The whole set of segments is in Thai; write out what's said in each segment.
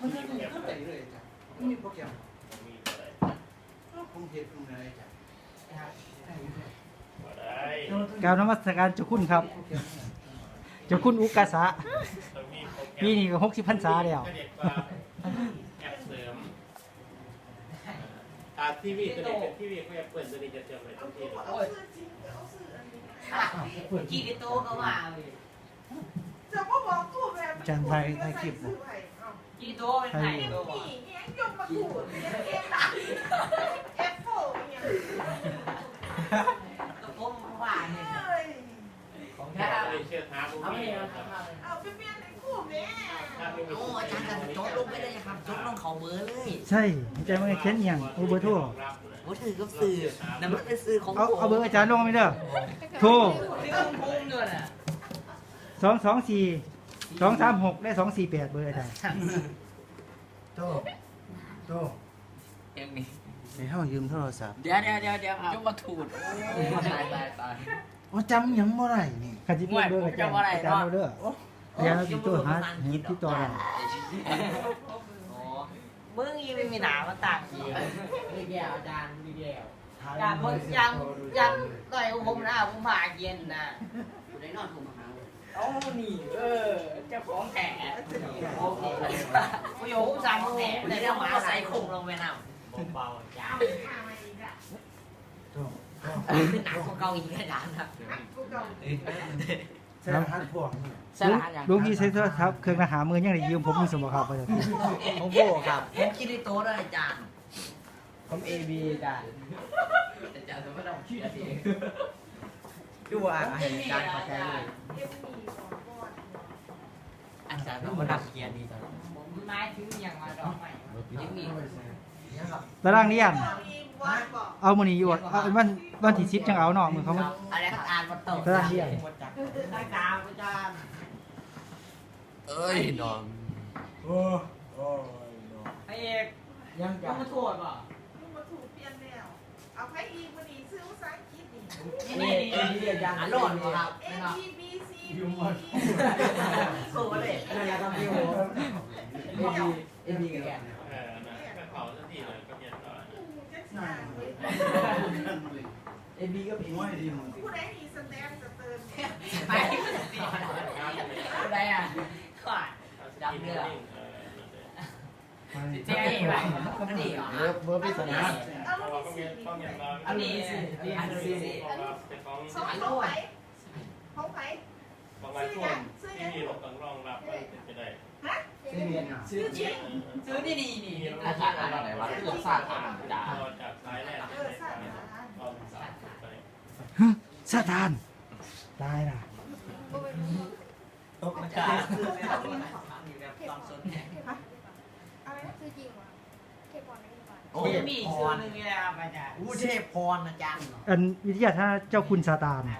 มันจะมีก็ได้เลยจ้ะมันมีโปรแกรมมีอะไรผมเห็นตรงไหนจ้ะได้อยู่ด้วยก็ได้กล่าวนมัสการเจ้าคุณครับโปรแกรมเนี่ยเจ้าคุณอุกาสะต้องมีโปรแกรมปีนี้ก็หกสิบพรรษาแล้ว ก็เรียกว่าแอปเสริมอ่าทีวีตัวนี้เป็นทีวีก็แอปเปิดตัวนี้จะเชื่อมไปทุกที่เลยอ้าวเปิดกีดิโตก็ว่าเลย จะมาบอกกูแบบจันไทยไทยคลิปบ่กี ดิโตเป็นไงเอ็มโตนี่เนี่ยยกมาถูดเอ็มเอ็มเอฟโฟเนี่ยก็ผมว่าเนี่ยเอ้ยของถ้าแท้ไม่เชื่อท้าผู้เอามีไม่เอาครับเอาไปเปลี่ยนในคู่แม่ถ้าไม่มีโอ้อาจารย์กันโจ๊กลงไปเลยครับโจ๊กลงเขาเบอร์เลย ใช่ใจมันเขียนอหย่างโอเบอร์โทรโอ้ถือก็สื่อนั่นมันเป็นสื่อของเอาเอาเบอร์อาจารย์ลงไปเด้อโทรที่ต้องพุ่งด้วยน่ะสองสองสี่ สองสามหกและสองสี่แปดเบอร์อาจารย์โตโตยังมีให้เฮายืมโทรศัพท์เดี๋ยวเดี๋ยวเดี๋ยวเดี๋ยวจกมาถูดตายตายตายว่าจำหยังบ่ได้นี่ขันจิตเบอร์อาจารย์อาจารย์เอาเด้ออาจารย์เอาติดตัวหาเห็นที่ต่อได้มึงยังไม่มีหนามาตักอีกไม่แก้วอาจารย์ไม่แก้วยังยังยังต่อยผมนะผมผ่าเย็นนะอยู่ในนอนผมมาหาเอา นี่เออเจ้าของแก่โอเคประโยคสั่งแหนแต่เรื่องหมาใส่คงลงไปน้ำเบาๆจ้าข้ามาอีกอะโตโตเป็นหนักของเกาหลีอาจารย์ครับกูเก่าใช่หันพวกลุงพี่ใช้โทรศัพท์เครื่องอาหารมือยังได้ยืมผมมีสมบัติครับอาจารย์ผมโบครับผมคิดในโต๊ะได้อาจารย์ผมเอบีอาจารย์อาจารย์ไม่ต้องคิดเองดูว่าอาจารย์เขาใจเลย อ็มนี่ของก่อนอาจารย์ต้องมาดับเกียร์ดีตลอดผมไม้ถึงอย่างมาดอกใหม่ยังมีตารางเรียนเอาอีกวันบอกเอามือนี้อยู่เอาวันวันที่สิบจังเอาเนาะมือเขามาอะไรครับอ่านมาตกตารางเรียนได้กาวอาจารย์เอ้ยนอนโอ้โอ้ยโนไอเอกยังจะมาโทษป่ะมึงมาถูกเปลี่ยนแล้วเอาไปอีกวันนี้ซื้อภาษาอังกฤษนี่นี่นี่นี่อาจารย์อ่านหล่อนครับ A B B C D สู้มาเลยอย่าทำดิวเอ็มบีเอ็มบีกันแกเออนะก็เผาสักทีเลยก็เย็นต่อจะสร้างเลยเอ็มบีก็น้อยดีมึงผู้ใดมีสแตนสเติร์นไปอะไรอะขวาดดำเนื้อเออเจ๊ไหมอันนี้เหรอเบอร์เบอร์พิศนาเอาเพราะลูว่ากก็มีศิษย์ต้องมีเราอันนี้สิอันนี้สิเพราะว่าเป็นของสองของไผ่ของไผ่ บางวันช่วงที่มีรถต้องรองรับมันเป็นไปได้ที่เรียนอะซื้อจริงซื้อดีดีนี่อาจารย์อ่านอะไรวะเรื่องศาสตร์อ่านด่าเราจากซ้ายแรกเออสร้างมาเราสามไปซาตานตายล่ะตกอาอาจาจารรย์ย์อยู่แบบตอนสนอะไรนะคือจริงวะเก็บบอลได้ดีกว่าโอ้ยมีชื่อนึงเลยครับอาจารย์อู้เทพพรอาจารย์อันวิทยาท่าเจ้าคุณซาตาน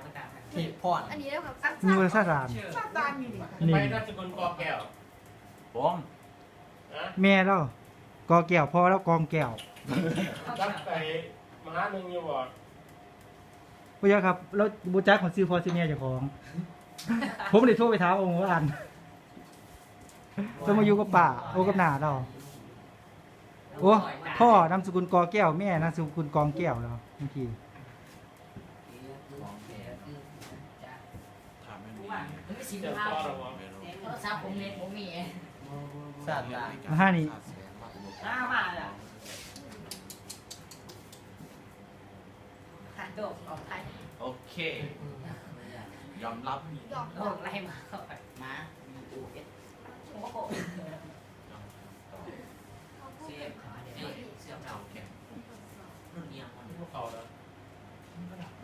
เทพพรอันนี้ได้ครับอันมีเวอร์ซาตานชอบตานอยู่นี่นี่ ไปราชกุลกอแก้วผมนะแม่แล้วกอแก้วพ่อแล้วกองแก้วรับไปมหาหนึ่งอยู่บ่พยาครับ แล้วบูจักของซื้อพอซื้อแม่เจ้าของ ผมเลยโทรไปถามองค์ว่าอันต้องมาอยู่กับป่าโอ้กับหนาเราโอ้พ่อนามสกุลกอแก้วแม่นามสกุลกองแก้วแล้วเมื่อกี้ ถา มไม่มีไม่สิบเจ้าห้าพ่อเราบ่ไม่รู้โทรศัพท์ผมเน็ตผมมีศาสตร์ละมาห้านี่ ห้ามาละขาดตัวออกไปโอเค ยอมรับหยอกโดนไล่มาเข้าไปมาดูเอสโอ้โหเสียบเสียบเราแข็งรุ่นนี้มันพวกเขาแล้ว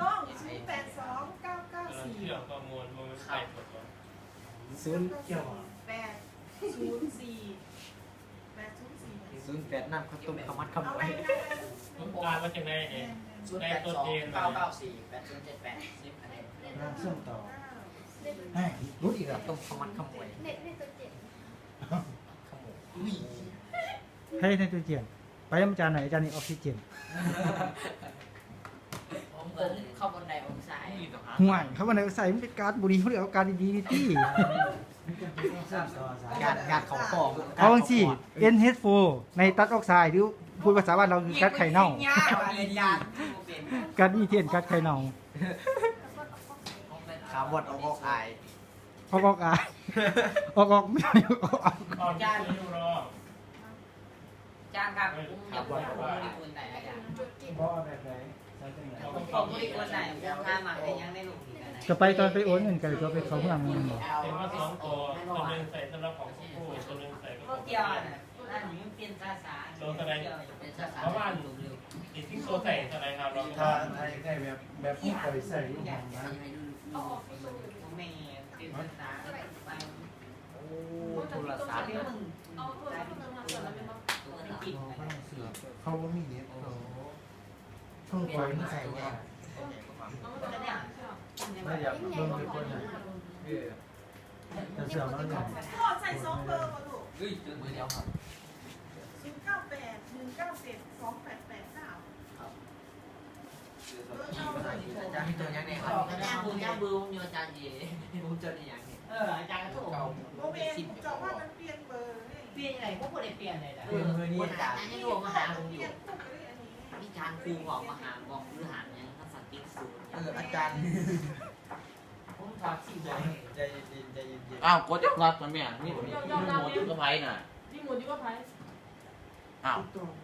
ต้องศูนย์แปดสองเก้าเก้าสี่เชื่อข้อมูลมันไม่ใช่หมดเลย ศูนย์เกี่ยวแปดศูนย์สี่แปดศูนย์สี่ศูนย์แปดนั่นเขาตุ้มขมัดขเอามัไปยนะต้องการว่าจะได้เองศูนย์แปดสองเก้าเก้าสี่แปดศูนย์เจ็ดแปดสิบคะแนนน้ำเชื่อมต่อเล่นให้รู้อีกอะตุ้มขมัดขมวยเล่นเล่นตัวเจ็ดขโมยอุ้ยให้ในตัวเจียนไปน้ำอาจารย์หน่อยอาจารย์นี่ออกซิเจน ผมเดินเข้าบนไดองศา นี่ต้อง หาห่วยเขาวันไหนใส่มันเป็นการดบุหรี่เขาเรียกว่าการดีๆที่การการเขาฟองเขาบางสี่ NH4 ในตัดออกไซด์หรือพูดภาษาบ้านเราคือกัดไข่เน่าดีจานกัดอีเทียนกัดไข่เน่าขาบดเอาออกไอออกออกอายออกออกไม่ได้ออกออกตอนจานนี้รอจานครับผมอยากบอกว่าบริคุณไหนอาจารย์บ่แบบไหน ใช้จังไหนผมบอกบริคุณไหนผมทาหมักได้ยังได้ลูกอีกนะจะไปตอนไปโอนเงินกันก็ไปเขาเมืองเงินบอกเห็นว่าสองตัวตัวหนึ่งใส่สำหรับของคู่ตัวหนึ่งใส่ก็เกี่ยวน่ะนั่นนี่เป็นภาษาเป็นภาษาอีกที่ตัวใส่อะไรครับรองถ้าเท้าไทยใกล้แบบแบบผู้ปล่อยใส่ลูกหางนะเอาออกไปสูผมไม่เป็นภาษาไปโอ้โทรศัพท์เดี๋ยวมึงเอาตัวนั้นมาส่วนนั้นเป็นตัวนี้กิน เขาบ่มีเน็ ตเพิ่งปล่อยนี่ใส่ว่าเนี่ยไม่อยากเบิ่งเป็นคนไหนจะเสื่อมแล้วเนี่ยพ่อใส่สองเบอร์มาลูกเฮ้ยเจอมือเดียวครับศูนย์เก้าแปดหนึ่งเก้าเจ็ดสองแปดแปดเก้าเบอร์เก้าใส่อาจารย์มีตัวยังไงครับอาจารย์ผมยังบือผมอยู่อาจารย์เย่ผมจดอย่างนี้เอออาจารย์ก็ถูกโมเมนต์จะว่ามันเปลี่ยนเบอร์เลยเปลี่ยนอะไรก็ไม่ได้เปลี่ยนเลยนะเปลี่ยนมือนี้อาจารย์ยังโทรมาหาผมอเปยู่ ลี่ยนปุ๊บเลยอันนี้นี่จานครูบอกมาหาบอกหรือหาเนี่ยภาษาติ๊กศูนย์เอออาจารย์ผมถอดสี่ใบใจเย็นใจเย็นอ้าวกดรับมันแม่นี่นี่โมดกับไพ่น่ะนี่หมุนอยู่ว่าไพ่อ้าวตัวผม